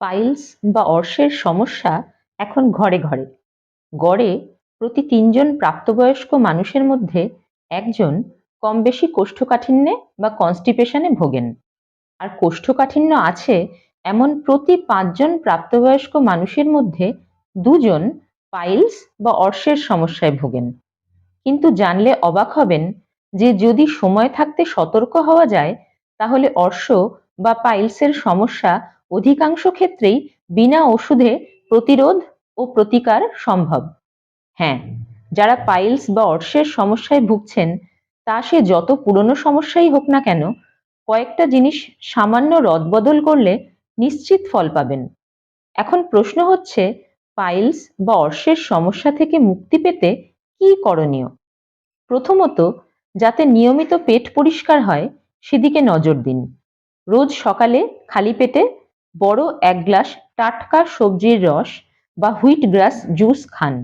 Piles বা অর্শের সমস্যা এখন ঘরে ঘরে। গড়ে প্রতি তিনজন প্রাপ্তবয়স্ক মানুষের মধ্যে একজন কম বেশি কোষ্ঠকাঠিন্যে বা কনস্টিপেশনে ভোগেন। আর কোষ্ঠকাঠিন্য আছে এমন প্রতি পাঁচজন প্রাপ্তবয়স্ক মানুষের মধ্যে দুজন পাইলস বা অর্শের সমস্যায় ভোগেন। কিন্তু জানলে অবাক হবেন যে যদি সময় থাকতে সতর্ক হওয়া যায়, তাহলে অর্শ বা পাইলসের সমস্যা অধিকাংশ ক্ষেত্রেই বিনা ওষুধে প্রতিরোধ ও প্রতিকার সম্ভব। হ্যাঁ যারা পাইলস বা অর্শের সমস্যায় ভুগছেন, তা সে যত পুরনো সমস্যাই হোক না কেন, কয়েকটা জিনিস সামান্য রদবদল করলে নিশ্চিত ফল পাবেন। এখন প্রশ্ন হচ্ছে, পাইলস বা অর্শের সমস্যা থেকে মুক্তি পেতে কি করণীয়? প্রথমত, যাতে নিয়মিত পেট পরিষ্কার হয়, সেদিকে নজর দিন। রোজ সকালে খালি পেটে বড় এক গ্লাস টাটকা সবজির রস বা হুইট গ্রাস জুস খান।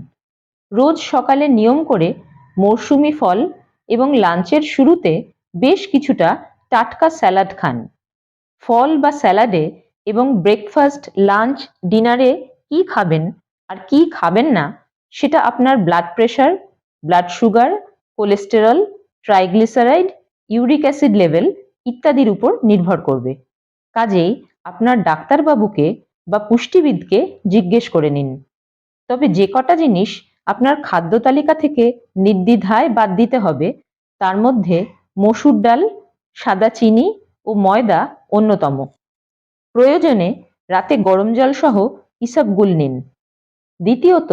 রোজ সকালে নিয়ম করে মরশুমি ফল এবং লাঞ্চের শুরুতে বেশ কিছুটা টাটকা স্যালাড খান। ফল বা স্যালাডে এবং ব্রেকফাস্ট, লাঞ্চ, ডিনারে কি খাবেন আর কি খাবেন না সেটা আপনার blood pressure, blood sugar, cholesterol, triglyceride, uric acid level ইত্যাদির উপর নির্ভর করবে। কাজেই আপনার ডাক্তারবাবুকে বা পুষ্টিবিদকে জিজ্ঞেস করে নিন। তবে যে কটা জিনিস আপনার খাদ্য তালিকা থেকে নির্দ্বিধায় বাদ দিতে হবে, তার মধ্যে মসুর ডাল, সাদা চিনি ও ময়দা অন্যতম। প্রয়োজনে রাতে গরম জল সহ ইসবগুল নিন। দ্বিতীয়ত,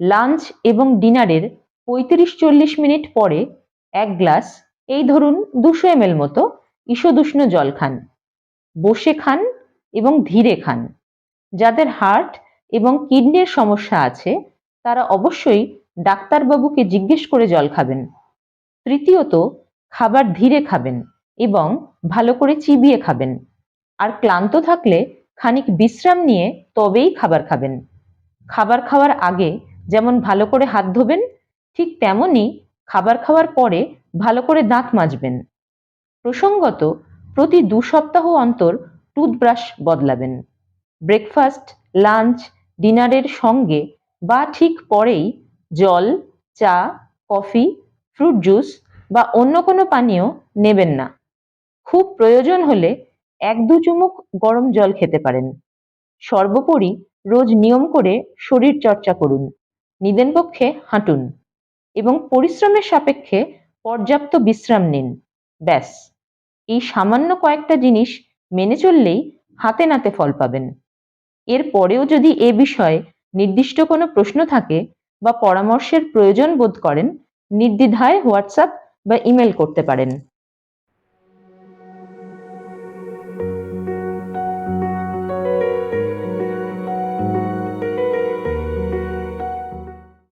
লাঞ্চ এবং ডিনারের পঁয়ত্রিশ চল্লিশ মিনিট পরে এক গ্লাস, এই ধরুন দুশো এম মতো ঈষদুষ্ণ জল খান, বসে খান এবং ধীরে খান। যাদের হার্ট এবং কিডনির সমস্যা আছে, তারা অবশ্যই ডাক্তারবাবুকে জিজ্ঞেস করে জল খাবেন। তৃতীয়ত, খাবার ধীরে খাবেন এবং ভালো করে চিবিয়ে খাবেন। আর ক্লান্ত থাকলে খানিক বিশ্রাম নিয়ে তবেই খাবার খাবেন। খাবার খাওয়ার আগে যেমন ভালো করে হাত ধোবেন, ঠিক তেমনই খাবার খাওয়ার পরে ভালো করে দাঁত মাজবেন। প্রসঙ্গত, প্রতি দু সপ্তাহ অন্তর টুথব্রাশ বদলাবেন। ব্রেকফাস্ট, লাঞ্চ, ডিনারের সঙ্গে বা ঠিক পরেই জল, চা, কফি, ফ্রুট জুস বা অন্য কোনো পানীয় নেবেন না। খুব প্রয়োজন হলে এক দু চুমুক গরম জল খেতে পারেন। সর্বোপরি রোজ নিয়ম করে শরীর চর্চা করুন, নিদেন পক্ষে হাঁটুন এবং পরিশ্রমের সাপেক্ষে পর্যাপ্ত বিশ্রাম নিন। ব্যাস। এই সামান্য কয়েকটা জিনিস মেনে চললেই হাতে নাতে ফল পাবেন। এর পরেও যদি এ বিষয়ে নির্দিষ্ট কোনো প্রশ্ন থাকে বা পরামর্শের প্রয়োজন বোধ করেন, নির্দ্বিধায় হোয়াটসঅ্যাপ বা ইমেল করতে পারেন।